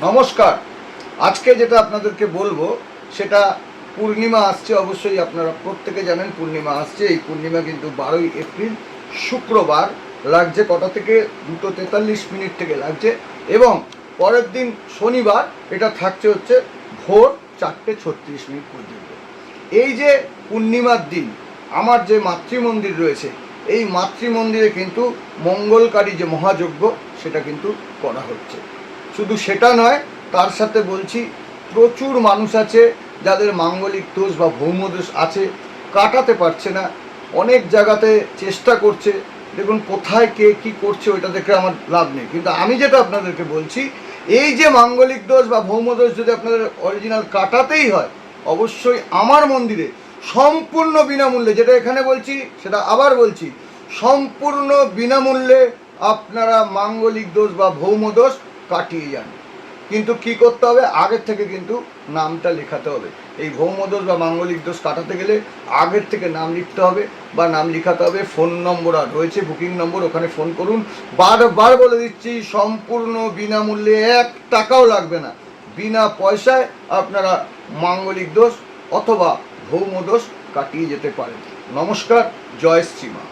নমস্কার। আজকে যেটা আপনাদেরকে বলব, সেটা পূর্ণিমা আসছে, অবশ্যই আপনারা প্রত্যেকে জানেন পূর্ণিমা আসছে। এই পূর্ণিমা কিন্তু বারোই এপ্রিল, শুক্রবার লাগছে কটা থেকে? দুটো তেতাল্লিশ মিনিট থেকে লাগছে। এবং পরের দিন শনিবার, এটা থাকছে হচ্ছে ভোর চারটে ছত্রিশ মিনিট পর্যন্ত। এই যে পূর্ণিমার দিন, আমার যে মাতৃমন্দির রয়েছে, এই মাতৃমন্দিরে কিন্তু মঙ্গলকারী যে মহাযজ্ঞ, সেটা কিন্তু করা হচ্ছে। শুধু সেটা নয়, তার সাথে বলছি, প্রচুর মানুষ আছে যাদের মাঙ্গলিক দোষ বা ভৌমদোষ আছে, কাটাতে পারছে না। অনেক জায়গাতে চেষ্টা করছে, দেখুন কোথায় কে কি করছে, ওইটা দেখে আমার লাভ নেই। কিন্তু আমি যেটা আপনাদেরকে বলছি, এই যে মাঙ্গলিক দোষ বা ভৌমদোষ যদি আপনাদের অরিজিনাল কাটাতেই হয়, অবশ্যই আমার মন্দিরে সম্পূর্ণ বিনামূল্যে, যেটা এখানে বলছি, সেটা আবার বলছি, সম্পূর্ণ বিনামূল্যে আপনারা মাঙ্গলিক দোষ বা ভৌম দোষ কাটিয়ে যান। কিন্তু কি করতে হবে? আগের থেকে কিন্তু নামটা লেখাতে হবে। এই ভৌম দোষ বা মাঙ্গলিক দোষ কাটাতে গেলে আগের থেকে নাম লিখতে হবে বা নাম লিখাতে হবে। ফোন নম্বর আর রয়েছে, বুকিং নম্বর, ওখানে ফোন করুন। বারবার বলে দিচ্ছি, সম্পূর্ণ বিনামূল্যে এক টাকাও লাগবে না। বিনা পয়সায় আপনারা মাঙ্গলিক দোষ অথবা ভৌম দোষ কাটিয়ে যেতে পারেন। নমস্কার, জয় শ্রীমা।